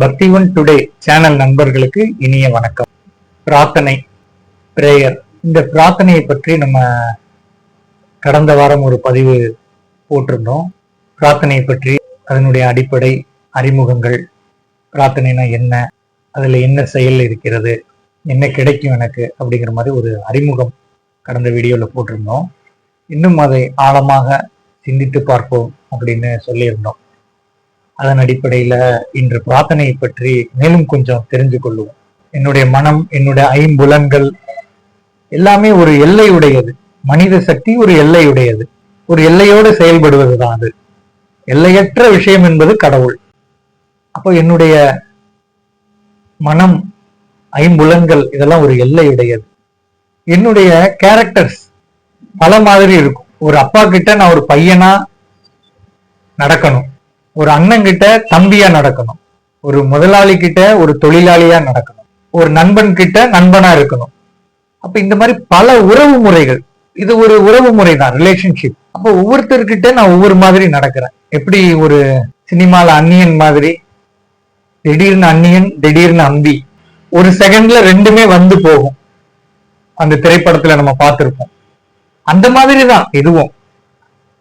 பக்திவன் today channel நண்பர்களுக்கு இனிய வணக்கம். பிரார்த்தனை பிரேயர் இந்த பிரார்த்தனையை பற்றி நம்ம கடந்த வாரம் ஒரு பதிவு போட்டிருந்தோம். பிரார்த்தனையை பற்றி அதனுடைய அடிப்படை அறிமுகங்கள் பிரார்த்தனைனா என்ன அதுல என்ன செயல் இருக்கிறது என்ன கிடைக்கும் எனக்கு அப்படிங்கிற மாதிரி ஒரு அறிமுகம் கடந்த வீடியோவில் போட்டிருந்தோம். இன்னும் அதை ஆழமாக சிந்தித்து பார்ப்போம் அப்படின்னு சொல்லியிருந்தோம். அதன் அடிப்படையில இன்று பிரார்த்தனையை பற்றி மேலும் கொஞ்சம் தெரிஞ்சு கொள்வோம் என்னுடைய மனம் என்னுடைய ஐம்புலன்கள் எல்லாமே ஒரு எல்லையுடையது. மனித சக்தி ஒரு எல்லையுடையது. ஒரு எல்லையோடு செயல்படுவதுதான் அது. எல்லையற்ற விஷயம் என்பது கடவுள். அப்போ என்னுடைய மனம் ஐம்புலன்கள் இதெல்லாம் ஒரு எல்லையுடையது. என்னுடைய கேரக்டர்ஸ் பல மாதிரி இருக்கும். ஒரு அப்பா கிட்ட நான் ஒரு பையனா நடக்கணும். ஒரு அண்ணன் கிட்ட தம்பியா நடக்கணும். ஒரு முதலாளி கிட்ட ஒரு தொழிலாளியா நடக்கணும். ஒரு நண்பன் கிட்ட நண்பனா இருக்கணும். அப்ப இந்த மாதிரி பல உறவு முறைகள். இது ஒரு உறவு முறை தான் ரிலேஷன்ஷிப் அப்போ ஒவ்வொருத்தர்கிட்ட நான் ஒவ்வொரு மாதிரி நடக்கிறேன். எப்படி ஒரு சினிமால அந்நியன் மாதிரி திடீர்னு அந்நியன் திடீர்னு அம்பி. ஒரு செகண்ட்ல ரெண்டுமே வந்து போகும். அந்த திரைப்படத்துல நம்ம பார்த்திருப்போம். அந்த மாதிரி தான் இதுவும்.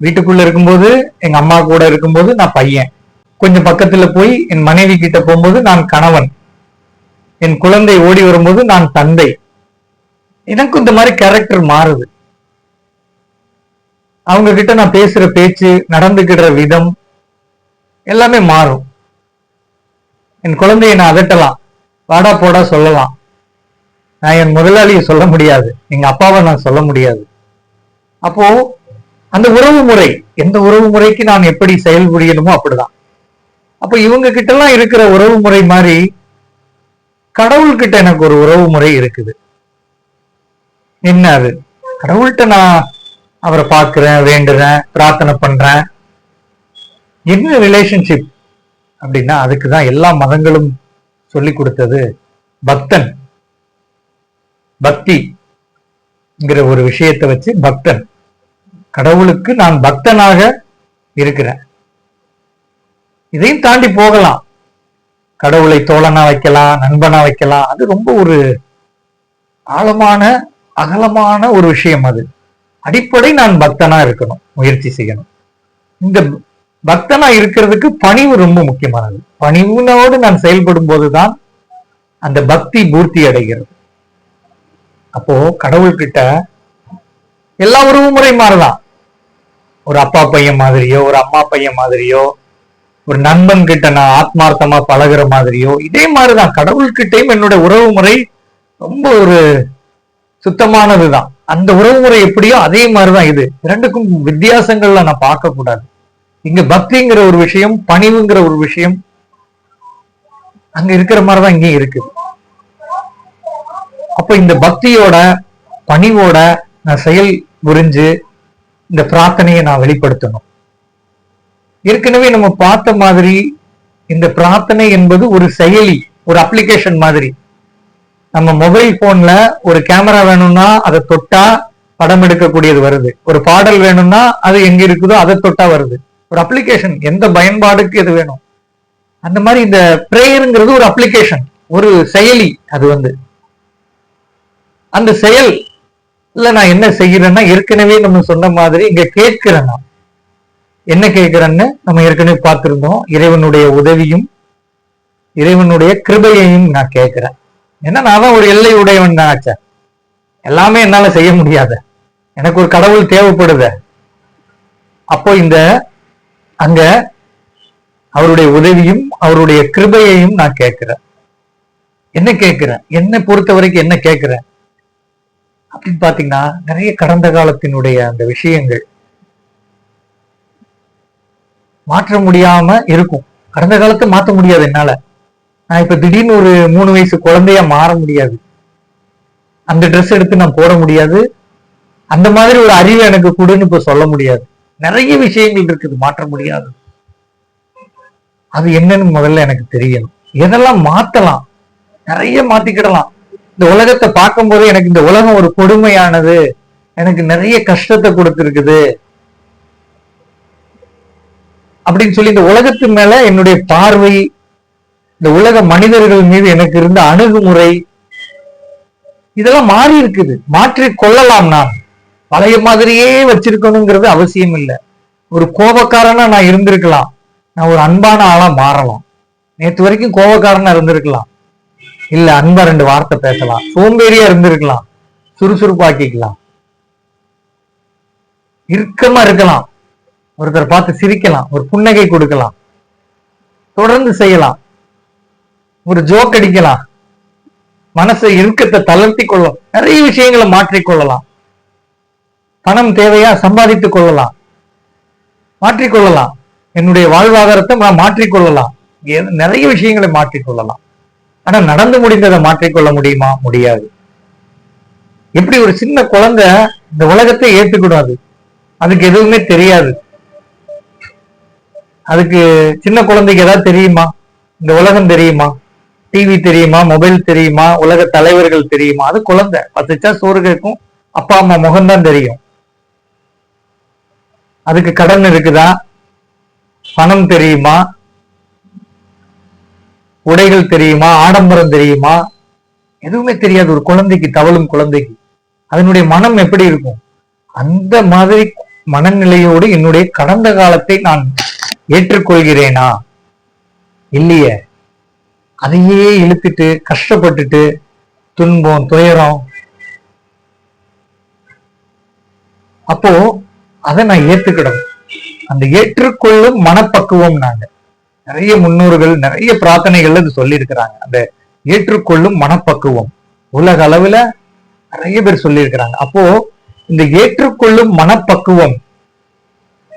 வீட்டுக்குள்ள இருக்கும்போது எங்க அம்மா கூட இருக்கும்போது நான் பையன். கொஞ்சம் பக்கத்துல போய் என் மனைவி கிட்ட போகும்போது நான் கணவன். என் குழந்தை ஓடி வரும்போது நான் தந்தை. எனக்கும் இந்த மாதிரி கேரக்டர் மாறுது. அவங்க கிட்ட நான் பேசுற பேச்சு நடந்துக்கிற விதம் எல்லாமே மாறும். என் குழந்தையை நான் அதட்டலாம். வாடா போடா சொல்லலாம். நான் என் முதலாளியை சொல்ல முடியாது. எங்க அப்பாவை நான் சொல்ல முடியாது. அப்போ அந்த உறவு முறை எந்த உறவு முறைக்கு நான் எப்படி செயல்புரியணுமோ அப்படிதான். அப்போ இவங்க கிட்ட எல்லாம் இருக்கிற உறவு முறை மாதிரி கடவுள்கிட்ட எனக்கு ஒரு உறவு முறை இருக்குது. என்ன அது? கடவுள்கிட்ட நான் அவரை பார்க்கிறேன் வேண்டுறேன் பிரார்த்தனை பண்றேன். என்ன ரிலேஷன்ஷிப் அப்படின்னா அதுக்கு தான் எல்லா மதங்களும் சொல்லி கொடுத்தது பக்தன். பக்திங்கிற ஒரு விஷயத்தை வச்சு பக்தன். கடவுளுக்கு நான் பக்தனாக இருக்கிறேன். இதையும் தாண்டி போகலாம். கடவுளை தோழனா வைக்கலாம் நண்பனா வைக்கலாம். அது ரொம்ப ஒரு ஆழமான அகலமான ஒரு விஷயம் அது. அடிப்படை நான் பக்தனா இருக்கணும் முயற்சி செய்யணும். இந்த பக்தனா இருக்கிறதுக்கு பணிவு ரொம்ப முக்கியமானது. பணிவுனோடு நான் செயல்படும் போதுதான் அந்த பக்தி பூர்த்தி அடைகிறது. அப்போ கடவுள்கிட்ட எல்லா உறவு முறை மாறலாம். ஒரு அப்பா பையன் மாதிரியோ ஒரு அம்மா பையன் மாதிரியோ ஒரு நண்பன் கிட்ட நான் ஆத்மார்த்தமா பழகுற மாதிரியோ இதே மாதிரிதான். கடவுள்கிட்டயும் என்னோட உறவு முறை ரொம்ப ஒரு சுத்தமானதுதான். அந்த உறவு முறை எப்படியோ அதே மாதிரிதான் இது. இரண்டுக்கும் வித்தியாசங்கள்ல நான் பார்க்க கூடாது இங்க பக்திங்கிற ஒரு விஷயம் பணிவுங்கிற ஒரு விஷயம் அங்க இருக்கிற மாதிரிதான் இங்கேயும் இருக்குது அப்ப இந்த பக்தியோட பணிவோட நான் செயல் புரிஞ்சு இந்த பிரார்த்தனையை நான் வெளிப்படுத்தணும். ஏற்கனவே நம்ம பார்த்த மாதிரி இந்த பிரார்த்தனை என்பது ஒரு செயலி ஒரு அப்ளிகேஷன் மாதிரி. நம்ம மொபைல் போன்ல ஒரு கேமரா வேணும்னா அதை தொட்டா படம் எடுக்கக்கூடியது வருது. ஒரு பாடல் வேணும்னா அது எங்க இருக்குதோ அதை தொட்டா வருது. ஒரு அப்ளிகேஷன் எந்த பயன்பாடுக்கு எது வேணும்? அந்த மாதிரி இந்த பிரேயருங்கிறது ஒரு அப்ளிகேஷன் ஒரு செயலி அது வந்து. அந்த செயல் இல்ல நான் என்ன செய்யறேன்னா ஏற்கனவே நம்ம சொன்ன மாதிரி இங்க கேட்கிறேன் நான். என்ன கேட்கிறேன்னு நம்ம ஏற்கனவே பார்த்திருந்தோம். இறைவனுடைய உதவியும் இறைவனுடைய கிருபையையும் நான் கேட்கிறேன். ஏன்னா நான் தான் ஒரு எல்லை உடையவன் நினைச்சேன் எல்லாமே என்னால செய்ய முடியாத. எனக்கு ஒரு கடவுள் தேவைப்படுத. அப்போ இந்த அங்க அவருடைய உதவியும் அவருடைய கிருபையையும் நான் கேட்கிறேன். என்ன கேட்கிறேன்? என்னை பொறுத்த வரைக்கும் என்ன கேட்கிறேன்? அப்படின்னு பாத்தீங்கன்னா நிறைய கடந்த காலத்தினுடைய அந்த விஷயங்கள் மாற்ற முடியாம இருக்கும். கடந்த காலத்தை மாத்த முடியாது என்னால. நான் இப்ப திடீர்னு ஒரு மூணு வயசு குழந்தையா மாற முடியாது. அந்த ட்ரெஸ் எடுத்து நான் போட முடியாது. அந்த மாதிரி ஒரு அறிவு எனக்கு கொடுன்னு இப்ப சொல்ல முடியாது. நிறைய விஷயங்கள் இருக்குது மாற்ற முடியாது. அது என்னன்னு முதல்ல எனக்கு தெரியணும். எதெல்லாம் மாத்தலாம்? நிறைய மாத்திக்கிடலாம். இந்த உலகத்தை பார்க்கும் போது எனக்கு இந்த உலகம் ஒரு கொடுமையானது. எனக்கு நிறைய கஷ்டத்தை கொடுத்துருக்குது. அப்படின்னு சொல்லி இந்த உலகத்து மேல என்னுடைய பார்வை இந்த உலக மனிதர்கள் மீது எனக்கு இருந்த அணுகுமுறை இதெல்லாம் மாறி இருக்குது. மாற்றி கொள்ளலாம் நான் பழைய மாதிரியே வச்சிருக்கணுங்கிறது அவசியம் இல்லை. ஒரு கோபக்காரனா நான் இருந்திருக்கலாம். நான் ஒரு அன்பான ஆளா மாறலாம். நேற்று வரைக்கும் கோபக்காரனா இருந்திருக்கலாம். இல்ல அன்பா ரெண்டு வார்த்தை பேசலாம். சோம்பேறியா இருந்திருக்கலாம். சுறுசுறுப்பாக்கிக்கலாம். இறுக்கமா இருக்கலாம். ஒருத்தர் பார்த்து சிரிக்கலாம். ஒரு புன்னகை கொடுக்கலாம். தொடர்ந்து செய்யலாம். ஒரு ஜோக் அடிக்கலாம். மனசை இறுக்கத்தை தளர்த்தி கொள்ளும் நிறைய விஷயங்களை மாற்றிக்கொள்ளலாம் பணம் தேவையா சம்பாதித்துக் கொள்ளலாம். மாற்றிக்கொள்ளலாம் என்னுடைய வாழ்வாதாரத்தை நான் மாற்றிக்கொள்ளலாம் நிறைய விஷயங்களை மாற்றிக்கொள்ளலாம் ஆனா நடந்து முடிந்ததை மாற்றிக்கொள்ள முடியுமா? முடியாது. எப்படி ஒரு சின்ன குழந்தை இந்த உலகத்தை ஏற்றுக்கூடாது அதுக்கு எதுவுமே தெரியாது. அதுக்கு சின்ன குழந்தைக்கு ஏதாவது தெரியுமா? இந்த உலகம் தெரியுமா? டிவி தெரியுமா? மொபைல் தெரியுமா? உலக தலைவர்கள் தெரியுமா? அது குழந்தை. பத்துச்சா சோறு கேட்கும். அப்பா அம்மா முகம்தான் தெரியும். அதுக்கு கடன் இருக்குதா? பணம் தெரியுமா? உடைகள் தெரியுமா? ஆடம்பரம் தெரியுமா? எதுவுமே தெரியாது. ஒரு குழந்தைக்கு தவழும் குழந்தைக்கு. அதனுடைய மனம் எப்படி இருக்கும்? அந்த மாதிரி மனநிலையோடு என்னுடைய கடந்த காலத்தை நான் ஏற்றுக்கொள்கிறேனா? இல்லையே. அதையே இழுத்துட்டு கஷ்டப்பட்டுட்டு துன்பம் துயரம். அப்போ அதை நான் ஏத்துக்கிடணும். அந்த ஏற்றுக்கொள்ளும் மனப்பக்குவம் நாங்க. நிறைய முன்னோர்கள் நிறைய பிரார்த்தனைகள்ல இது சொல்லி இருக்கிறாங்க அந்த ஏற்றுக்கொள்ளும் மனப்பக்குவம். உலக அளவுல நிறைய பேர் சொல்லியிருக்கிறாங்க. அப்போ இந்த ஏற்றுக்கொள்ளும் மனப்பக்குவம்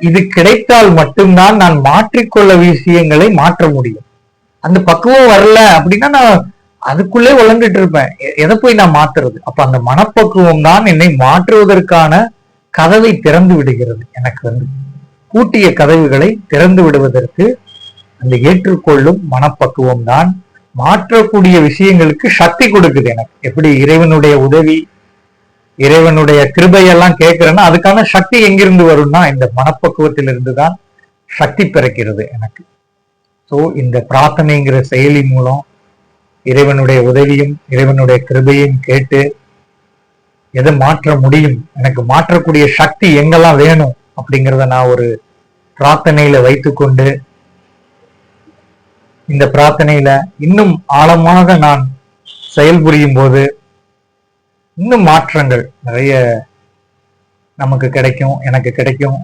இது கிடைத்தால் மட்டும்தான் நான் மாற்றிக்கொள்ள விஷயங்களை மாற்ற முடியும். அந்த பக்குவம் வரல அப்படின்னா நான் அதுக்குள்ளே உழந்துட்டு இருப்பேன். எதை போய் நான் மாத்துறது? அப்ப அந்த மனப்பக்குவம் தான் என்னை மாற்றுவதற்கான கதவை திறந்து விடுகிறது. எனக்கு வந்து பூட்டிய கதவுகளை திறந்து விடுவதற்கு அந்த ஏற்றுக்கொள்ளும் மனப்பக்குவம் தான் மாற்றக்கூடிய விஷயங்களுக்கு சக்தி கொடுக்குது எனக்கு. எப்படி இறைவனுடைய உதவி இறைவனுடைய கிருபையெல்லாம் கேட்கிறேன்னா அதுக்கான சக்தி எங்கிருந்து வரும்னா இந்த மனப்பக்குவத்திலிருந்து தான் சக்தி பிறக்கிறது எனக்கு. ஸோ இந்த பிரார்த்தனைங்கிற செயலி மூலம் இறைவனுடைய உதவியும் இறைவனுடைய கிருபையும் கேட்டு எதை மாற்ற முடியும் எனக்கு மாற்றக்கூடிய சக்தி எங்கெல்லாம் வேணும் அப்படிங்கிறத நான் ஒரு பிரார்த்தனையில வைத்துக்கொண்டு இந்த பிரார்த்தனையில இன்னும் ஆழமாக நான் செயல்புரியும் போது இன்னும் மாற்றங்கள் நிறைய நமக்கு கிடைக்கும் எனக்கு கிடைக்கும்.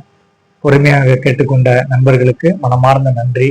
பொறுமையாக கேட்டுக்கொண்ட நண்பர்களுக்கு மனமார்ந்த நன்றி.